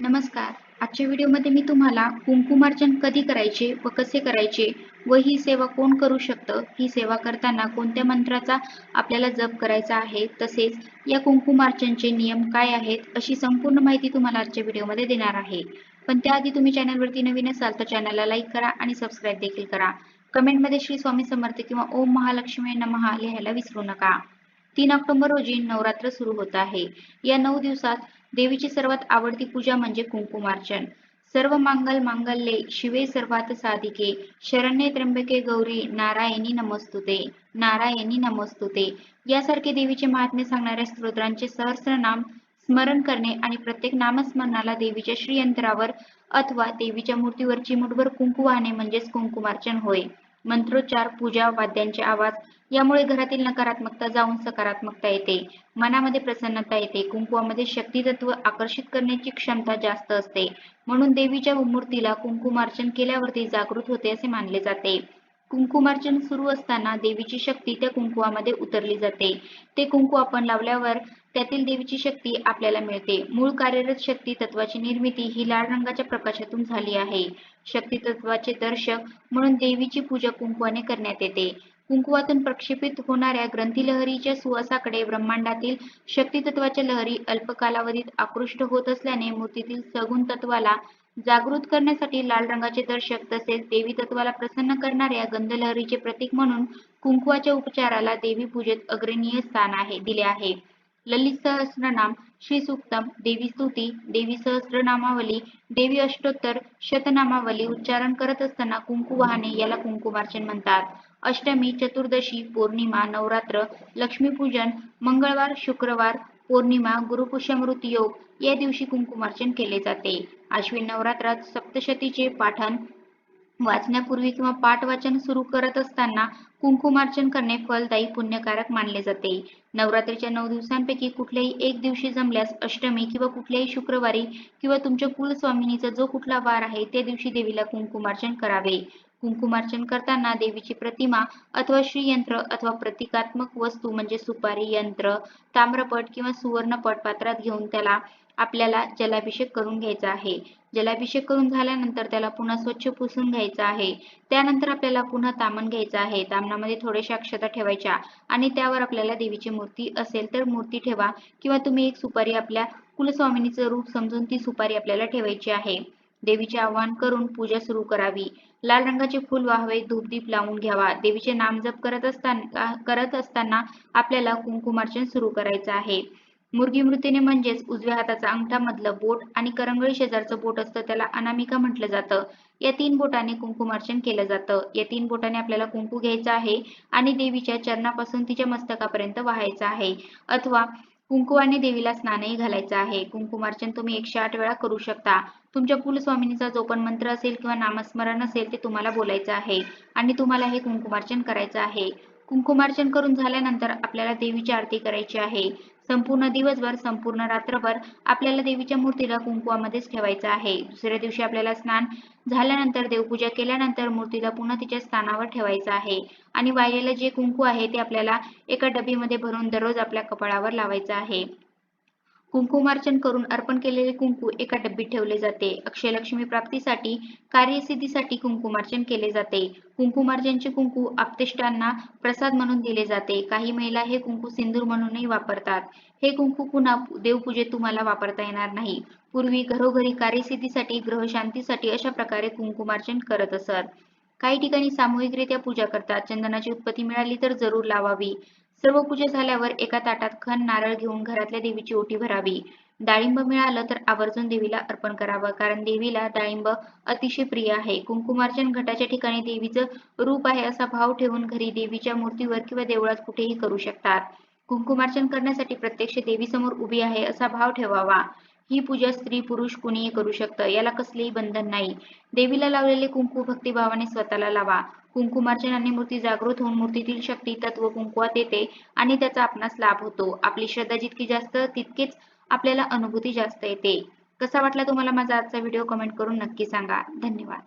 नमस्कार. आजच्या व्हिडिओमध्ये मी तुम्हाला कुंकुमार्चन कधी करायचे व कसे करायचे व ही सेवा कोण करू शकतं? ही सेवा करताना कोणत्या मंत्राचा आपल्याला जप करायचा आहे? तसेच या कुंकुमार्चनचे नियम काय आहेत? अशी संपूर्ण माहिती तुम्हाला आजच्या व्हिडिओमध्ये देणार आहे. पण त्याआधी तुम्ही चॅनलवरती नवीन असाल तर चॅनलला लाईक करा आणि सबस्क्राईब देखील करा. कमेंटमध्ये श्री स्वामी समर्थ किंवा ओम महालक्ष्मी नमहा लिहायला विसरू नका. तीन ऑक्टोबर रोजी नवरात्र सुरू होत आहे. या नऊ दिवसात देवीची सर्वात आवडती पूजा म्हणजे कुंकुमार्चन. सर्व मांगल मांगल्ये शिवे सर्वात साधिके शरण्ये त्र्यंबके गौरी नारायणी नमस्तुते नारायणी नमस्तुते. यासारखे देवीचे महात्म्य सांगणाऱ्या स्तोत्रांचे सहस्रनाम स्मरण करणे आणि प्रत्येक नामस्मरणाला देवीच्या श्रीयंत्रावर अथवा देवीच्या मूर्तीवर चिमुटभर कुंकू वाहणे म्हणजेच कुंकुमार्चन होय. मंत्रोच्चार पूजा वाद्यांचे आवाज यामुळे घरातील नकारात्मकता जाऊन सकारात्मकता येते. मनामध्ये प्रसन्नता येते. कुंकुवामध्ये शक्ती तत्व आकर्षित करण्याची क्षमता जास्त असते. म्हणून देवीच्या मूर्तीला कुंकुमार्चन केल्यावरती जागृत होते असे मानले जाते. कुंकुमार्चन सुरू असताना देवीची शक्ती त्या कुंकुवामध्ये उतरली जाते. ते कुंकू आपण लावल्यावर त्यातील देवीची शक्ती आपल्याला मिळते. मूळ कार्यरत शक्ती तत्वाची निर्मिती ही लाल रंगाच्या प्रकाशातून झाली आहे. शक्ती तत्वाचे दर्शक म्हणून देवीची पूजा कुंकवाने करण्यात येते. कुंकुवातून प्रक्षेपित होणाऱ्या ग्रंथीलहरीच्या सुवासाकडे ब्रह्मांडातील शक्ती तत्वाच्या लहरी अल्प कालावधीत आकृष्ट होत असल्याने मूर्तीतील सगुण तत्वाला जागृत करण्यासाठी लाल रंगाचे दर्शक तसेच देवी तत्वाला प्रसन्न करणाऱ्या गंधलहरीचे प्रतीक म्हणून कुंकुवाच्या उपचाराला देवी पूजेत अग्रणीय स्थान आहे दिले आहे. ललित सहस्रनाम श्री सुक्तम देवी स्तुती देवी सहस्रनामावली देवी अष्टोत्तर शतनामावली उच्चारण करत असताना कुंकू वाहने याला कुंकुमार्चन म्हणतात. अष्टमी चतुर्दशी पौर्णिमा नवरात्र लक्ष्मीपूजन मंगळवार शुक्रवार पौर्णिमा गुरुपुष्यमृत योग या दिवशी कुंकुमार्चन केले जाते. आश्विन नवरात्रात सप्तशतीचे पाठन वाचण्यापूर्वी किंवा पाठ वाचन सुरू करत असताना कुंकुमार्चन करणे फलदायी पुण्यकारक मानले जाते. नवरात्रीच्या नऊ दिवसांपैकी कुठल्याही एक दिवशी जमल्यास अष्टमी किंवा कुठल्याही शुक्रवारी किंवा तुमच्या कुलस्वामिनीचा जो कुठला वार आहे त्या दिवशी देवीला कुंकुमार्चन करावे. कुंकुमार्चन करताना देवीची प्रतिमा अथवा श्रीयंत्र अथवा प्रतिकात्मक वस्तू म्हणजे सुपारी यंत्र ताम्रपट किंवा सुवर्णपट पात्रात घेऊन त्याला आपल्याला जलाभिषेक करून घ्यायचा आहे. जलाभिषेक करून झाल्यानंतर त्याला पुन्हा स्वच्छ पुसून घ्यायचा आहे. त्यानंतर आपल्याला पुन्हा तामन घ्यायचं आहे. तामणामध्ये थोड्याशा अक्षता ठेवायच्या आणि त्यावर आपल्याला देवीची मूर्ती असेल तर मूर्ती ठेवा किंवा तुम्ही एक सुपारी आपल्या कुलस्वामिनीचं रूप समजून ती सुपारी आपल्याला ठेवायची आहे. देवीचे आवाहन करून पूजा सुरू करावी. लाल रंगाचे फुल व्हावे धूपदीप लावून घ्यावा. देवीचे नाम जप करत असताना करत असताना आपल्याला कुंकुमार्चन सुरू करायचं आहे. मुर्गी मृतीने म्हणजेच उजव्या हाताचा अंगठा मधलं बोट आणि करंगळी शेजारचं बोट असतं त्याला अनामिका म्हटलं जातं. या तीन बोटाने कुंकुमार्चन केलं जातं. या तीन बोटाने आपल्याला कुंकू घ्यायचं आहे आणि देवीच्या चरणापासून तिच्या मस्तकापर्यंत वाहायचं आहे. अथवा कुंकू आणि देवीला स्नानही घालायचं आहे. कुंकुमार्चन तुम्ही एकशे आठ वेळा करू शकता. तुमच्या कुलस्वामिनीचा जो पण मंत्र असेल किंवा नामस्मरण असेल ते तुम्हाला बोलायचं आहे आणि तुम्हाला हे कुंकुमार्चन करायचं आहे. कुंकुमार्चन करून झाल्यानंतर आपल्याला देवीची आरती करायची आहे. संपूर्ण दिवसभर संपूर्ण रात्रभर आपल्याला देवीच्या मूर्तीला कुंकुवामध्येच ठेवायचं आहे. दुसऱ्या दिवशी आपल्याला स्नान झाल्यानंतर देवपूजा केल्यानंतर मूर्तीला पुन्हा तिच्या स्थानावर ठेवायचं आहे. आणि वाहिलेलं जे कुंकू आहे ते आपल्याला एका डबीमध्ये भरून दररोज आपल्या कपाळावर लावायचं आहे. कुंकुमार्चन करून अर्पण केलेले कुंकू एका डब्बीत ठेवले जाते. अक्षयलक्ष्मी प्राप्तीसाठी कार्यसिद्धीसाठी कुंकुमार्चन केले जाते. कुंकुमार्चनचे कुंकू आपतिष्टांना प्रसाद म्हणून दिले जाते. काही महिला हे कुंकू सिंदूर म्हणूनही वापरतात. हे कुंकू पुन्हा देवपूजेत तुम्हाला वापरता येणार नाही. पूर्वी घरोघरी कार्यसिद्धीसाठी ग्रहशांतीसाठी अशा प्रकारे कुंकुमार्चन करत असत. काही ठिकाणी सामूहिकरित्या पूजा करतात. चंदनाची उत्पत्ती मिळाली तर जरूर लावावी. सर्व पूजा झाल्यावर एका ताटात खण नारळ घेऊन घरातल्या देवीची ओटी भरावी. डाळिंब मिळालं तर आवर्जून देवीला अर्पण करावं कारण देवीला डाळिंब अतिशय प्रिय आहे. कुंकुमार्चन घटाच्या ठिकाणी देवीचं रूप आहे असा भाव ठेवून घरी देवीच्या मूर्तीवर किंवा देवळात कुठेही करू शकतात. कुंकुमार्चन करण्यासाठी प्रत्यक्ष देवीसमोर उभी आहे असा भाव ठेवावा. ही पूजा स्त्री पुरुष कुणीही करू शकतं. याला कसलेही बंधन नाही. देवीला लावलेले कुंकू भक्तिभावाने स्वतःला लावा. कुंकुमार्चनाने मूर्ती जागृत होऊन मूर्तीतील शक्ती तत्व कुंकुवात येते आणि त्याचा आपणास लाभ होतो. आपली श्रद्धा जितकी जास्त तितकीच आपल्याला अनुभूती जास्त येते. कसा वाटला तुम्हाला माझा आजचा व्हिडिओ? कमेंट करून नक्की सांगा. धन्यवाद.